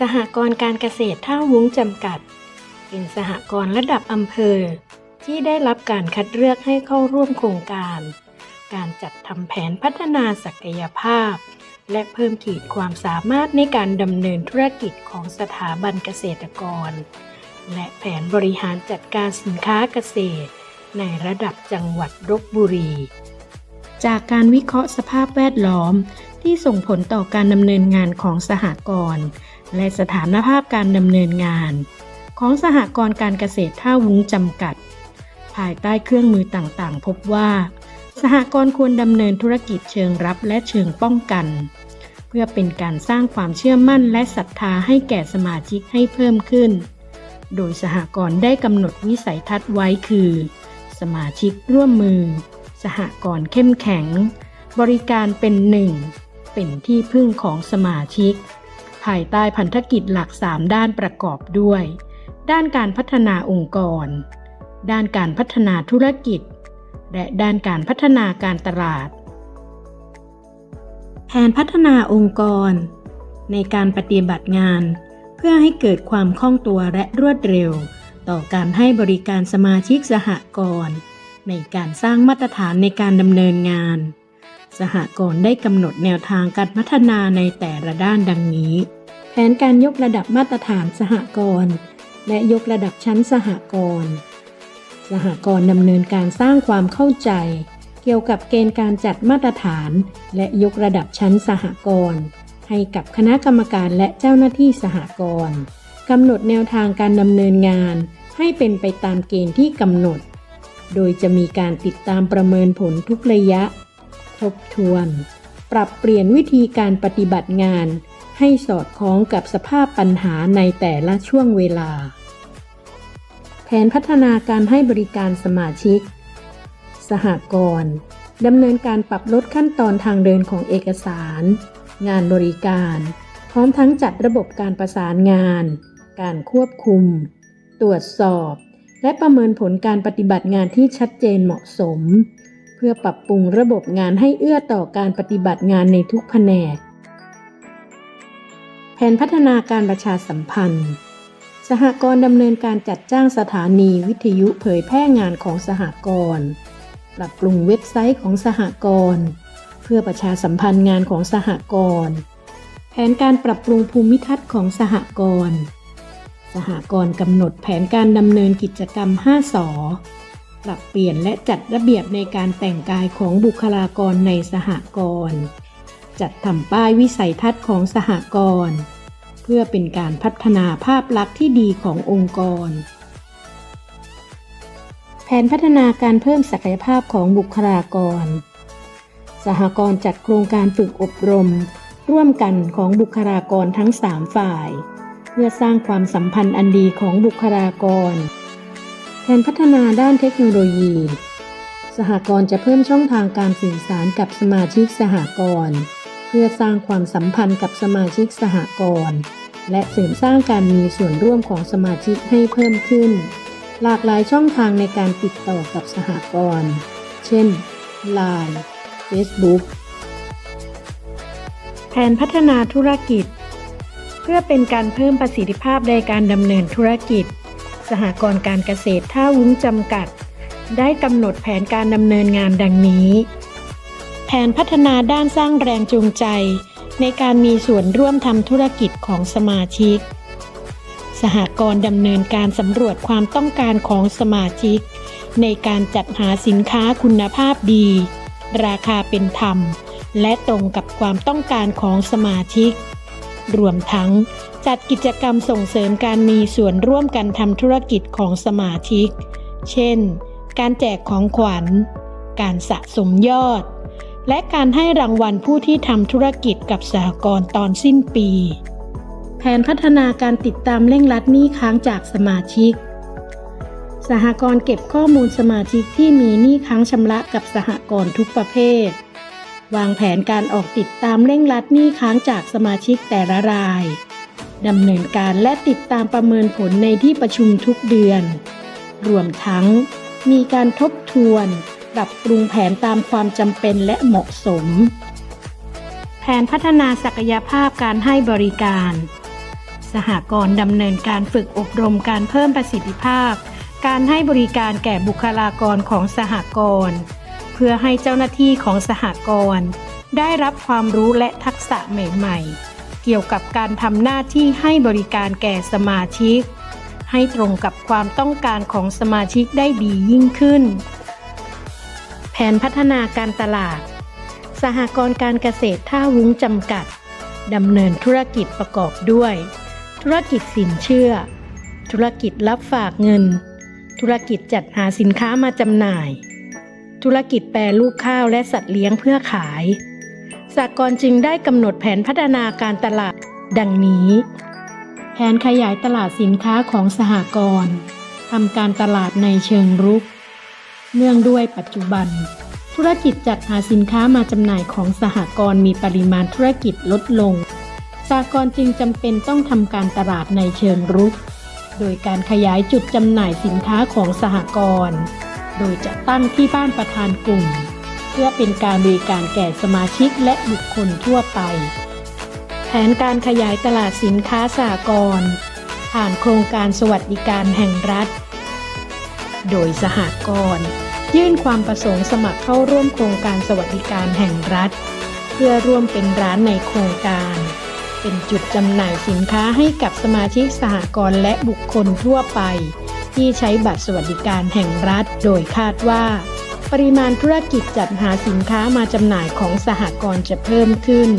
สหกรณ์การเกษตรท่าวุ้งจำกัด เป็นสหกรณ์ระดับอำเภอ ที่ได้รับการคัดเลือกให้เข้าร่วมโครงการ การจัดทำแผนพัฒนาศักยภาพ และเพิ่มขีดความสามารถในการดำเนินธุรกิจของสถาบันเกษตรกร และแผนบริหารจัดการสินค้าเกษตร ในระดับจังหวัดลบบุรี จากการวิเคราะห์สภาพแวดล้อมที่ส่งผลต่อการดำเนินงานของสหกรณ์ และสถานภาพการดำเนินงาน ของสหกรณ์การเกษตรท่าวุ้งจำกัด ภายใต้เครื่องมือต่างๆ พบว่า สหกรณ์ควรดำเนินธุรกิจเชิงรับและเชิงป้องกัน เพื่อเป็นการสร้างความเชื่อมั่นและศรัทธาให้แก่สมาชิกให้เพิ่มขึ้น โดยสหกรณ์ได้กำหนดวิสัยทัศน์ไว้คือ สมาชิกร่วมมือ สหกรณ์เข้มแข็ง บริการเป็นหนึ่ง เป็นที่พึ่งของสมาชิก ภายใต้พันธกิจหลัก 3 ด้านประกอบด้วย ด้านการพัฒนาองค์กร ด้านการพัฒนาธุรกิจ และด้านการพัฒนาการตลาด แผนพัฒนาองค์กร ในการปฏิบัติงาน เพื่อให้เกิดความคล่องตัวและรวดเร็ว ต่อการให้บริการสมาชิกสหกรณ์ในการสร้างมาตรฐานในการดำเนินงาน สหกรณ์ได้กำหนดแนวทางการพัฒนาในแต่ละด้านดังนี้ นการยกระดับมาตรฐานสหกรณ์และยกระดับชั้นสหกรณ์สหกรณ์ดำเนินการสร้างความเข้าใจ เกี่ยวกับเกณฑ์การจัดมาตรฐาน และยกระดับชั้นสหกรณ์ให้กับคณะกรรมการและเจ้าหน้าที่สหกรณ์กำหนดแนวทางการดำเนินงาน ให้เป็นไปตามเกณฑ์ที่กำหนด โดยจะมีการติดตามประเมินผลทุกระยะ ทบทวน ปรับเปลี่ยนวิธีการปฏิบัติงาน ให้สอดคล้องกับสภาพปัญหาในแต่ละช่วงเวลา แผนพัฒนาการให้บริการสมาชิก สหกรณ์ดำเนินการปรับลดขั้นตอนทางเดินของเอกสาร งานบริการ พร้อมทั้งจัดระบบการประสานงาน การควบคุม ตรวจสอบ และประเมินผลการปฏิบัติงานที่ชัดเจนเหมาะสม เพื่อปรับปรุงระบบงานให้เอื้อต่อการปฏิบัติงานในทุกแผนก แผนพัฒนาการประชาสัมพันธ์ สหกรณ์ดำเนินการจัดจ้างสถานีวิทยุเผยแพร่งานของสหกรณ์ปรับปรุงเว็บไซต์ของสหกรณ์เพื่อประชาสัมพันธ์งานของสหกรณ์แผนการปรับปรุงภูมิทัศน์ของสหกรณ์สหกรณ์กำหนดแผนการดำเนินกิจกรรม 5สอปรับเปลี่ยนและจัดระเบียบในการแต่งกายของบุคลากรในสหกรณ์ จัดทำป้ายวิสัยทัศน์ของสหกรณ์ เพื่อเป็นการพัฒนาภาพลักษณ์ที่ดีขององค์กร แผนพัฒนาการเพิ่มศักยภาพของบุคลากร สหกรณ์จัดโครงการฝึกอบรม ร่วมกันของบุคลากรทั้ง 3 ฝ่าย เพื่อสร้างความสัมพันธ์อันดีของบุคลากร แผนพัฒนาด้านเทคโนโลยีสหกรณ์จะเพิ่มช่องทางการสื่อสารกับสมาชิกสหกรณ์ เพื่อสร้างความสัมพันธ์กับสมาชิกสหกรณ์และเสริมสร้างการมีส่วนร่วมของสมาชิกให้เพิ่มขึ้น หลากหลายช่องทางในการติดต่อกับสหกรณ์เช่น Line Facebook แผนพัฒนาธุรกิจ เพื่อเป็นการเพิ่มประสิทธิภาพในการดำเนินธุรกิจ สหกรณ์การเกษตรท่าวุ้งจำกัด ได้กำหนดแผนการดำเนินงานดังนี้ แผนพัฒนาด้านสร้างแรงจูงใจ ในการมีส่วนร่วมทำธุรกิจของสมาชิก สหกรณ์ดำเนินการสำรวจความต้องการของสมาชิก ในการจัดหาสินค้าคุณภาพดี ราคาเป็นธรรม และตรงกับความต้องการของสมาชิก รวมทั้งจัดกิจกรรมส่งเสริมการมีส่วนร่วมกันทำธุรกิจของสมาชิก เช่น การแจกของขวัญ การสะสมยอด และการให้รางวัลผู้ที่ทำธุรกิจกับสหกรณ์ตอนสิ้นปี แผนพัฒนาการติดตามเร่งรัดหนี้ค้างจากสมาชิก สหกรณ์เก็บข้อมูลสมาชิกที่มีหนี้ค้างชำระกับสหกรณ์ทุกประเภท วางแผนการออกติดตามเร่งรัดหนี้ค้างจากสมาชิกแต่ละรายดำเนินการและติดตามประเมินผลในที่ประชุมทุกเดือน รวมทั้งมีการทบทวน ปรับปรุงแผนตามความจำเป็นและเหมาะสม แผนพัฒนาศักยภาพการให้บริการ สหกรณ์ดำเนินการฝึกอบรมการเพิ่มประสิทธิภาพ การให้บริการแก่บุคลากรของสหกรณ์เพื่อให้เจ้าหน้าที่ของสหกรณ์ได้รับความรู้และทักษะใหม่ ๆ เกี่ยวกับการทำหน้าที่ให้บริการแก่สมาชิก ให้ตรงกับความต้องการของสมาชิกได้ดียิ่งขึ้น ผนพัฒนาการตลาด สหกรณ์การเกษตรท่าวุ้งจำกัดดำเนินธุรกิจประกอบด้วย ธุรกิจสินเชื่อ ธุรกิจรับฝากเงิน ธุรกิจจัดหาสินค้ามาจำหน่าย ธุรกิจแปรรูปข้าวและสัตว์เลี้ยงเพื่อขายสหกรณ์จึงได้กำหนดแผนพัฒนาการตลาดดังนี้ แผนขยายตลาดสินค้าของสหกรณ์ทำการตลาดในเชิงรุก เนื่องด้วยปัจจุบัน ธุรกิจจัดหาสินค้ามาจำหน่ายของสหกรณ์มีปริมาณธุรกิจลดลงสหกรณ์จึงจำเป็นต้องทำการตลาดในเชิงรุก โดยการขยายจุดจำหน่ายสินค้าของสหกรณ์โดยจะตั้งที่บ้านประธานกลุ่ม เพื่อเป็นการบริการแก่สมาชิกและบุคคลทั่วไป แผนการขยายตลาดสินค้าสหกรณ์ผ่านโครงการสวัสดิการแห่งรัฐ โดยสหกรณ์ยื่นความประสงค์สมัครเข้าร่วมโครงการสวัสดิการแห่งรัฐ เพื่อร่วมเป็นร้านในโครงการ เป็นจุดจำหน่ายสินค้าให้กับสมาชิกสหกรณ์และบุคคลทั่วไป ที่ใช้บัตรสวัสดิการแห่งรัฐ โดยคาดว่า ปริมาณธุรกิจจัดหาสินค้ามาจำหน่ายของสหกรณ์จะเพิ่มขึ้น